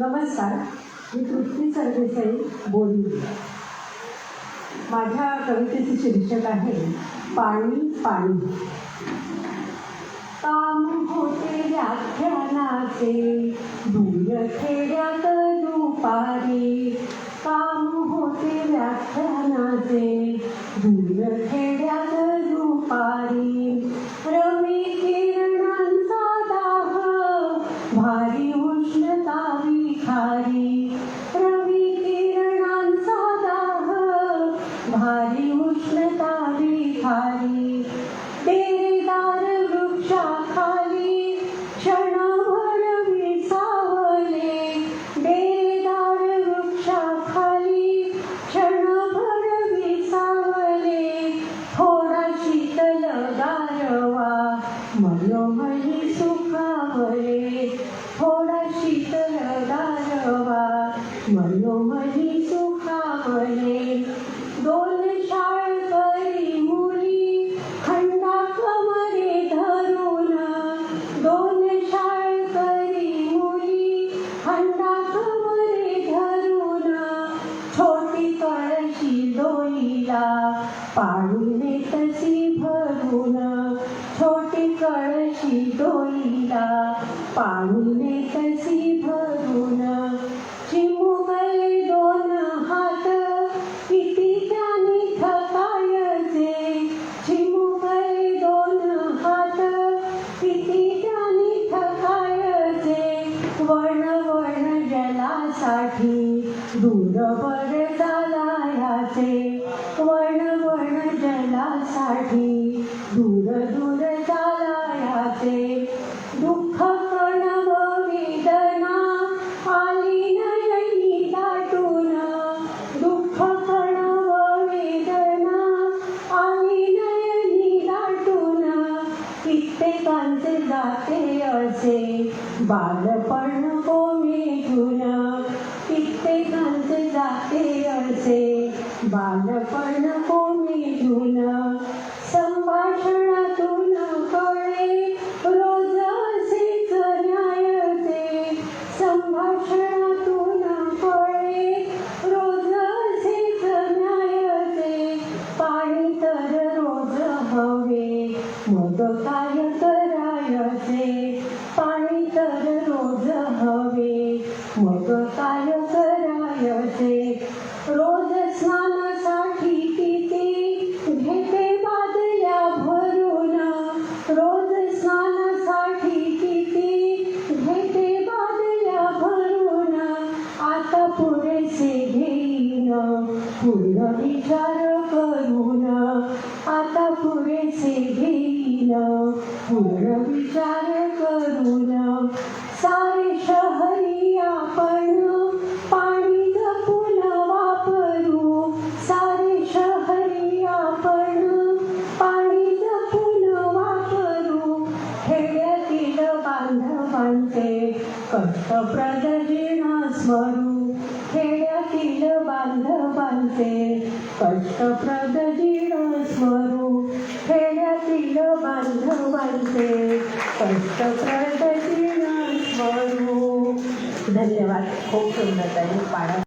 नमस्कार मी तृप्ती सरदेसाई बोलली. माझ्या कवितेचे शीर्षक आहे पाणी पाणी. काम होते व्याख्यानाचे दूर खेड्यात दुपारी थोडा शीतल गारवा मनोमनी सुखावले दोन शाळकरी मुली खंडा कमरे धरून दोन शाळकरी मुली खंडा कमरे धरून छोटी कळशी डोईला पाणी तशी भरून छोटी कळशी डोईला पाणी कशी भरून चिमुकले दोन हात किती त्याने थकायचे चिमुकले दोन हात किती त्याने थकायचे वण वण जलासाठी दूर दूरवर चालायाचे वण वण जलासाठी दूर दूर जाते असे. बालपण कोमेजून कित्येकांचे जाते असे. बालपण कोमेजून रोज स्नानासाठी किती? घेते बादल्या भरून. रोज स्नानासाठी किती? घेते बादल्या भरून. आता पुरेसे घेईन. पूर्ण विचार करून. आता पुरेसे घेईन. पूर्ण विचार करून. सारे बांधवांचे स्वरू खेड्यातील बांधवांचे कष्टप्रद जीर्ण स्मरू खेड्यातील बांधवांचे कष्टप्रद जीर्ण स्मरू धन्यवाद. खूप सुंदर त्यांनी पाडा.